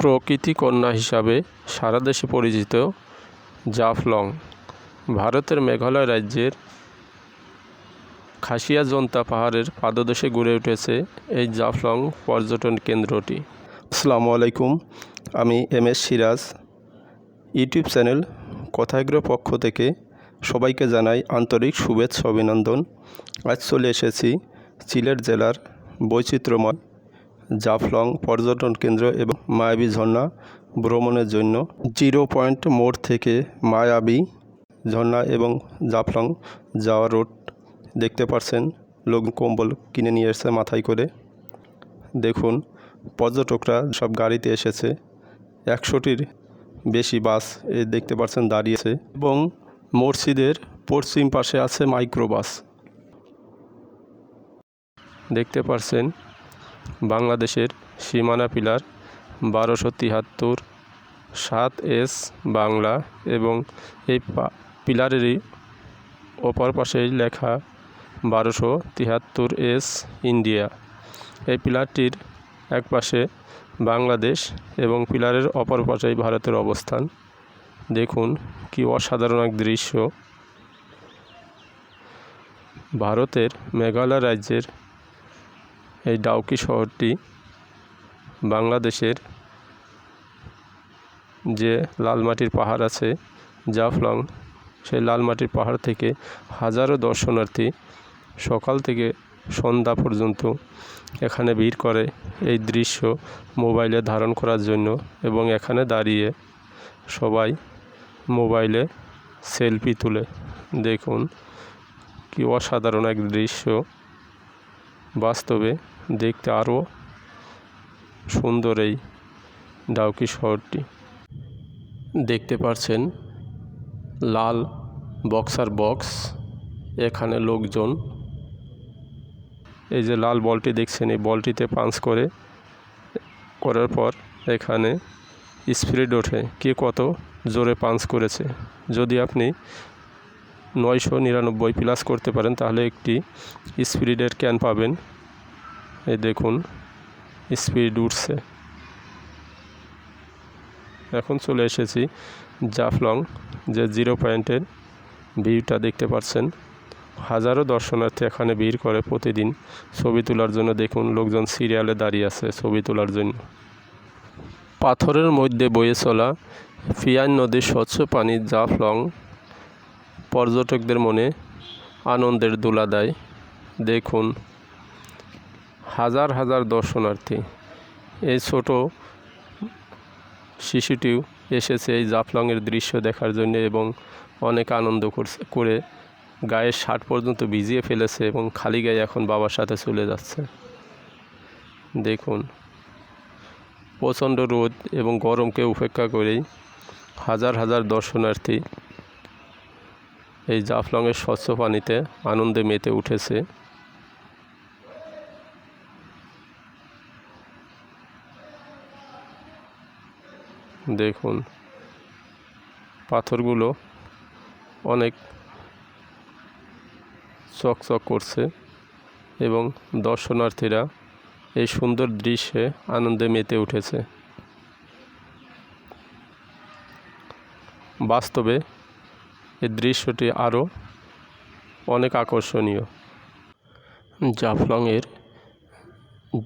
প্রকৃতি কন্যা হিসাবে সারা দেশে পরিচিত জাফলং, ভারতের মেঘালয় রাজ্যের খাসিয়া জন্তা পাহাড়ের পাদদেশে গড়ে উঠেছে এই জাফলং পর্যটন কেন্দ্রটি। আসসালামু আলাইকুম, আমি M S Siraj. YouTube channel কথাগ্র পক্ষ থেকে সবাইকে জানাই আন্তরিক শুভেচ্ছা, অভিনন্দন। আজ চলে এসেছি সিলেট জেলার বৈচিত্র্যময় জাফলং পর্যটন কেন্দ্র এবং মায়াবী ঝর্ণা ভ্রমণের জন্য জিরো পয়েন্ট মোড় থেকে মায়াবী ঝর্ণা এবং জাফলং যাওয়া রোড দেখতে পারছেন। লোক কম্বল কিনে নিয়ে এসেছে মাথায় করে। দেখুন, পর্যটকরা সব গাড়িতে এসেছে। একশোটির বেশি বাস এ দেখতে পাচ্ছেন দাঁড়িয়েছে এবং মসজিদের পশ্চিম পাশে আছে মাইক্রোবাস। দেখতে পারছেন বাংলাদেশের সীমানা পিলার বারোশো তিয়াত্তর সাত এস বাংলা এবং এই পিলারেরই অপর পাশেই লেখা বারোশো তিয়াত্তর এস ইন্ডিয়া। এই পিলারটির এক পাশে বাংলাদেশ এবং পিলারের অপর পাশেই ভারতের অবস্থান। দেখুন কি অসাধারণ এক দৃশ্য। ভারতের মেঘালয় রাজ্যের এই ডাউকি শহরটি বাংলাদেশের যে লাল মাটির পাহাড় আছে, জাফলং, সেই লাল মাটির পাহাড় থেকে হাজারো দর্শনার্থী সকাল থেকে সন্ধ্যা পর্যন্ত এখানে ভিড় করে এই দৃশ্য মোবাইলে ধারণ করার জন্য এবং এখানে দাঁড়িয়ে সবাই মোবাইলে সেলফি তুলে। দেখুন, কি অসাধারণ এক দৃশ্য। বাস্তবে দেখতে আরও সুন্দর এই ডাউকি শহরটি। দেখতে পাচ্ছেন লাল বক্সার বক্স, এখানে লোকজন। এই যে লাল বলটি দেখছেন, এই বলটিতে পাঞ্চ করে, করার পর এখানে স্পিড ওঠে। কে কত জোরে পাঞ্চ করেছে। যদি আপনি নয়শো নিরানব্বই প্লাস করতে পারেন, তাহলে একটি স্পিরিটের ক্যান পাবেন। এই দেখুন স্পিড উঠছে। এখন চলে এসেছি জাফলং, যে জিরো পয়েন্টের ভিউটা দেখতে পাচ্ছেন। হাজারো দর্শনার্থী এখানে ভিড় করে প্রতিদিন ছবি তোলার জন্য। দেখুন, লোকজন সিরিয়ালে দাঁড়িয়ে আছে ছবি তোলার জন্য। পাথরের মধ্যে বয়ে চলা ফিয়ান নদীর স্বচ্ছ পানি জাফলং পর্যটকদের মনে আনন্দের দোলা দেয়। দেখুন, হাজার হাজার দর্শনার্থী। এই ছোট শিশুটিও এসেছে এই জাফলংয়ের দৃশ্য দেখার জন্য এবং অনেক আনন্দ করছে, করে গায়ের শার্ট পর্যন্ত ভিজিয়ে ফেলেছে এবং খালি গায়ে এখন বাবার সাথে চলে যাচ্ছে। দেখুন, প্রচণ্ড রোদ এবং গরমকে উপেক্ষা করেই হাজার হাজার দর্শনার্থী এই জাফলংয়ের স্বচ্ছ পানিতে আনন্দে মেতে উঠেছে। দেখুন, পাথরগুলো অনেক চকচক করছে এবং দর্শনার্থীরা এই সুন্দর দৃশ্যে আনন্দে মেতে উঠেছে। বাস্তবে এই দৃশ্যটি আরও অনেক আকর্ষণীয়। জাফলংয়ের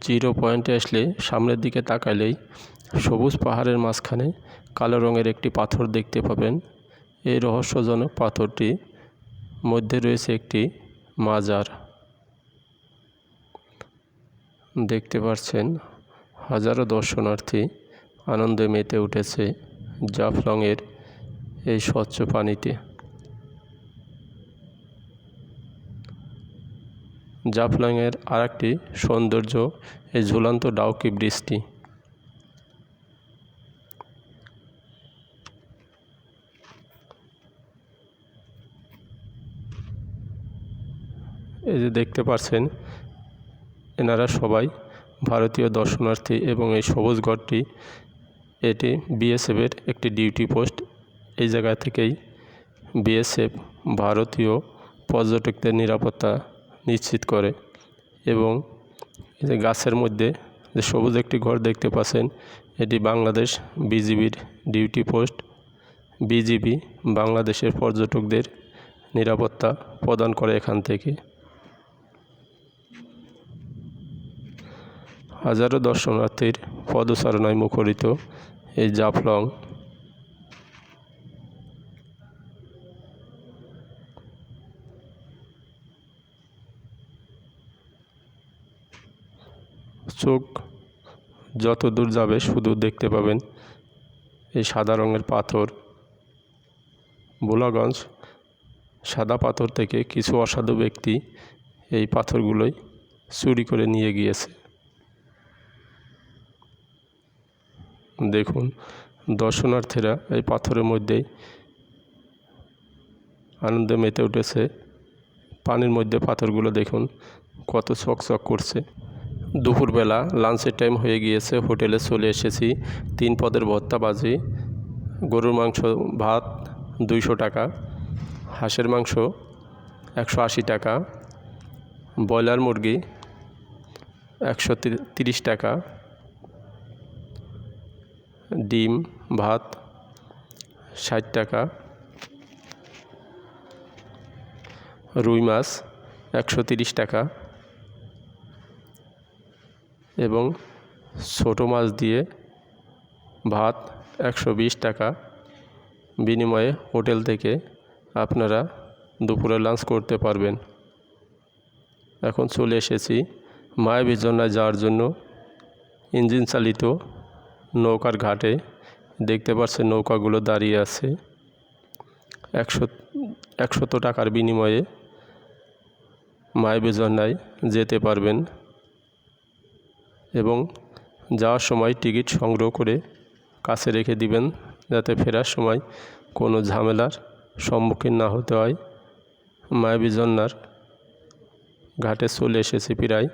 জিরো পয়েন্টে আসলে সামনের দিকে তাকালেই সবুজ পাহাড়ের মাঝখানে কালো রঙের একটি পাথর দেখতে পাবেন। এই রহস্যজনক পাথরটি মধ্যে রয়েছে একটি মাজার। দেখতে পাচ্ছেন, হাজারো দর্শনার্থী আনন্দে মেতে উঠেছে জাফলংয়ের এই স্বচ্ছ পানিতে। জাফলংয়ের আরেকটি সৌন্দর্য, এই ঝুলন্ত ডাউকি ব্রিজটি। এই যে দেখতে পাচ্ছেন, এনারা সবাই ভারতীয় দর্শনার্থী এবং এই সবুজ ঘরটি, এটি বিএসএফের একটি ডিউটি পোস্ট। এই জায়গা থেকেই বিএসএফ ভারতীয় পর্যটকদের নিরাপত্তা নিশ্চিত করে এবং গাছের মধ্যে যে সবুজ একটি ঘর দেখতে পাচ্ছেন, এটি বাংলাদেশ বিজিবির ডিউটি পোস্ট। বিজিবি বাংলাদেশের পর্যটকদের নিরাপত্তা প্রদান করে এখান থেকে। হাজারো দর্শনার্থীর পদচারণায় মুখরিত এই জাফলং চোখ যত দূর যাবে শুধু দেখতে পাবেন এই সাদা রঙের পাথর। বোলাগঞ্জ সাদা পাথর থেকে কিছু অসাধু ব্যক্তি এই পাথরগুলোই চুরি করে নিয়ে গিয়েছে। দেখুন, দর্শনার্থীরা এই পাথরের মধ্যেই আনন্দে মেতে উঠেছে। পানির মধ্যে পাথরগুলো দেখুন, কত চকচক করছে। দুপুরবেলা লাঞ্চের টাইম হয়ে গিয়েছে, হোটেলে চলে এসেছি। তিন পদের ভর্তা বাজি গরুর মাংস, ভাত দুইশো টাকা, হাঁসের মাংস একশো আশি টাকা, ব্রয়লার মুরগি একশো তিরিশ টাকা, ডিম, ভাত ষাট টাকা, রুই মাছ একশো তিরিশ টাকা এবং ছোটো মাছ দিয়ে ভাত একশো বিশ টাকা। বিনিময়ে হোটেল থেকে আপনারা দুপুরে লাঞ্চ করতে পারবেন। এখন চলে এসেছি মায়াবী ঝর্ণায় যাওয়ার জন্য ইঞ্জিন চালিত নৌকার ঘাটে। দেখতে পাচ্ছেন নৌকাগুলো দাঁড়িয়ে আছে। একশো, একশত টাকার বিনিময়ে মায়াবী ঝর্ণায় যেতে পারবেন। এবং যাওয়ার সময় টিকিট সংগ্রহ করে কাছে রেখে দিবেন যাতে ফেরার সময় কোনো ঝামেলার সম্মুখীন না হতে হয়। মায়াবী ঘাটে চলে এসেছি প্রায়।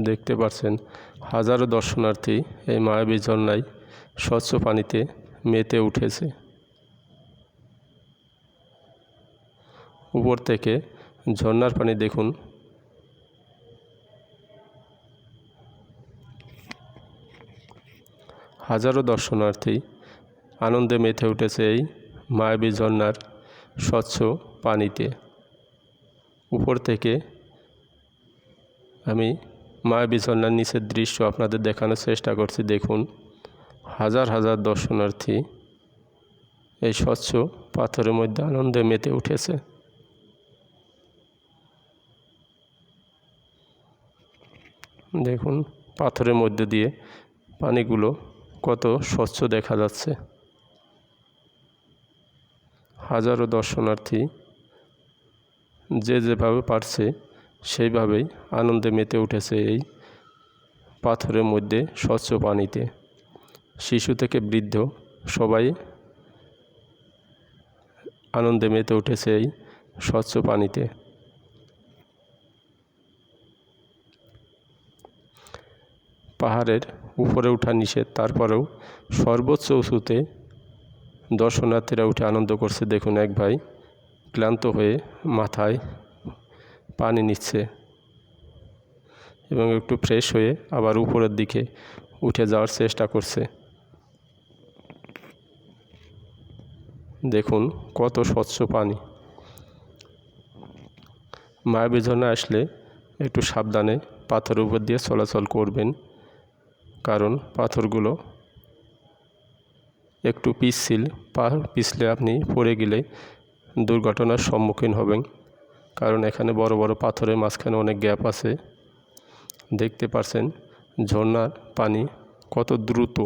দেখতে পাচ্ছেন, হাজারো দর্শনার্থী এই মায়াবী ঝর্ণায় স্বচ্ছ পানিতে মেতে উঠেছে। উপর থেকে ঝর্ণার পানি দেখুন। হাজারো দর্শনার্থী আনন্দে মেতে উঠেছে এই মায়াবী ঝর্ণার স্বচ্ছ পানিতে। উপর থেকে আমি মায়াবী ঝর্ণার নিচের দৃশ্য আপনাদের দেখানোর চেষ্টা করছি, দেখুন। হাজার হাজার দর্শনার্থী এই স্বচ্ছ পাথরের মধ্যে আনন্দে মেতে উঠেছে। দেখুন পাথরের মধ্যে দিয়ে পানিগুলো কত স্বচ্ছ দেখা যাচ্ছে। হাজারো দর্শনার্থী যে যেভাবে পারছে সেইভাবেই আনন্দে মেতে উঠেছে এই পাথরের মধ্যে স্বচ্ছ পানিতে। শিশু থেকে বৃদ্ধ সবাই আনন্দে মেতে উঠেছে এই স্বচ্ছ পানিতে। পাহাড়ের উপরে ওঠা নিষেধ। তারপরেও সর্বোচ্চ উঁচুতে দর্শনার্থীরা উঠে আনন্দ করছে। দেখুন এক ভাই ক্লান্ত হয়ে মাথায় পানি নিচ্ছে এবং একটু ফ্রেশ হয়ে আবার উপরের দিকে উঠে যাওয়ার চেষ্টা করছে। দেখুন কত স্বচ্ছ পানি। মায়াবী আসলে একটু সাবধানে পাথর উপর দিয়ে চলাচল করবেন। কারণ পাথরগুলো একটু পিচ্ছিল। পা পিছলে আপনি পড়ে গেলে দুর্ঘটনার সম্মুখীন হবেন, কারণ এখানে বড় বড় পাথরের মাঝখানে অনেক গ্যাপ আছে। দেখতে পারছেন ঝর্ণার পানি কত দ্রুত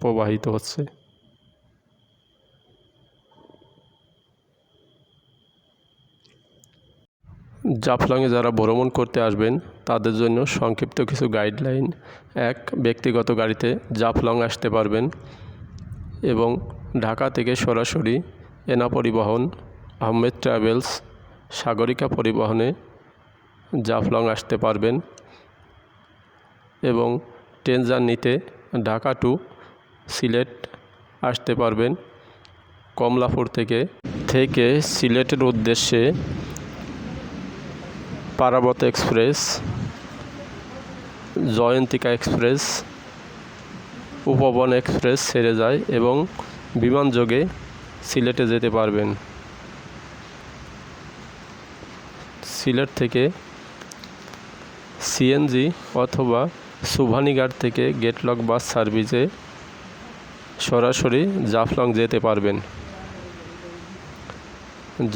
প্রবাহিত হচ্ছে। জাফলংয়ে যারা ভ্রমণ করতে আসবেন, তাদের জন্য সংক্ষিপ্ত কিছু গাইডলাইন এক, ব্যক্তিগত গাড়িতে জাফলং আসতে পারবেন এবং ঢাকা থেকে সরাসরি এনা পরিবহন, আহমেদ ট্রাভেলস, সাগরিকা পরিবহনে জাফলং আসতে পারবেন এবং ট্রেন জার্নিতে ঢাকা টু সিলেট আসতে পারবেন। কমলাপুর থেকে থেকে সিলেটের উদ্দেশ্যে Parabat express, Jayantika express, Upaban express ছেড়ে যায় এবং বিমানযোগে সিলেটে যেতে পারবেন। সিলেট থেকে সিএনজি অথবা সুভানিঘাট থেকে গেটলক বাস সার্ভিসে সরাসরি জাফলং যেতে পারবেন।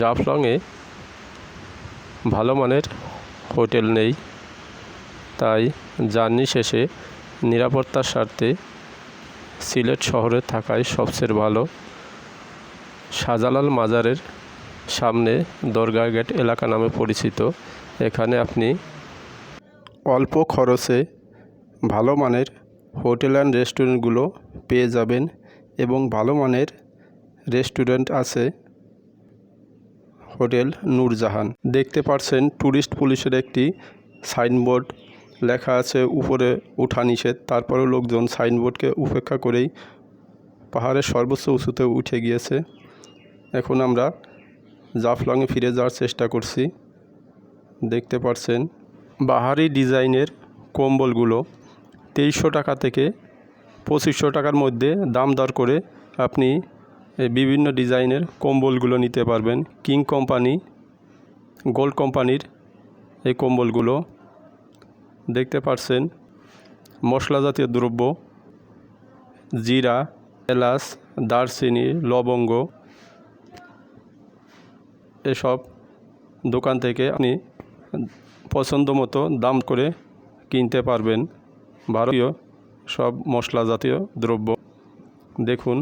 জাফলংয়ে ভালো মানের হোটেল নেই। তাই জার্নি শেষে নিরাপত্তার স্বার্থে সিলেট শহরে থাকাই সবচেয়ে ভালো। শাহজালাল মাজারের সামনে দরগা গেট এলাকা নামে পরিচিত। এখানে আপনি অল্প খরচে ভালো মানের হোটেল অ্যান্ড রেস্টুরেন্টগুলো পেয়ে যাবেন এবং ভালো মানের রেস্টুরেন্ট আছে। হোটেল নূরজাহান। দেখতে পাচ্ছেন ট্যুরিস্ট পুলিশের একটি সাইনবোর্ড। লেখা আছে, উপরে উঠা নিষেধ। তারপরেও লোকজন সাইনবোর্ডকে উপেক্ষা করেই পাহাড়ের সর্বোচ্চ উঁচুতে উঠে গিয়েছে। এখন আমরা জাফলংয়ে ফিরে যাওয়ার চেষ্টা করছি। দেখতে পাচ্ছেন বাহারি ডিজাইনের কম্বলগুলো। তেইশশো টাকা থেকে পঁচিশশো টাকার মধ্যে দাম দর করে আপনি বিভিন্ন ডিজাইনের কম্বলগুলো নিতে পারবেন। কিং কোম্পানি, গোল্ড কোম্পানির এই কম্বলগুলো দেখতে পাচ্ছেন মশলা জাতীয় দ্রব্য, জিরা, এলাচ, দারচিনি, লবঙ্গ এসব দোকান থেকে আপনি পছন্দ মতো দাম করে কিনতে পারবেন। ভারতীয় সব মশলা জাতীয় দ্রব্য। দেখুন।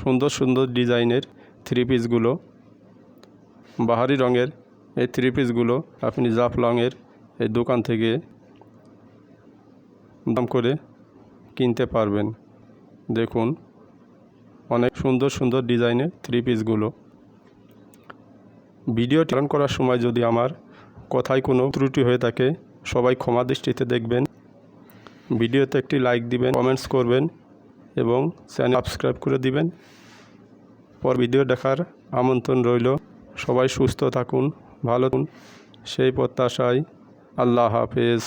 সুন্দর সুন্দর ডিজাইনের থ্রি পিসগুলো বাহারি রঙের এই থ্রি পিসগুলো আপনি জাফলংয়ের এই দোকান থেকে দাম করে কিনতে পারবেন। দেখুন, অনেক সুন্দর সুন্দর ডিজাইনের থ্রি পিসগুলো ভিডিও টার্ন করার সময় যদি আমার কথায় কোনো ত্রুটি হয়ে থাকে, সবাই ক্ষমা দৃষ্টিতে দেখবেন। ভিডিওতে একটি লাইক দিবেন কমেন্টস করবেন। এবং চ্যানেল সাবস্ক্রাইব করে দিবেন। পর ভিডিও দেখার আমন্ত্রণ রইল। সবাই সুস্থ থাকুন, ভালো থাকুন। সেই প্রত্যাশায় আল্লাহ হাফেজ।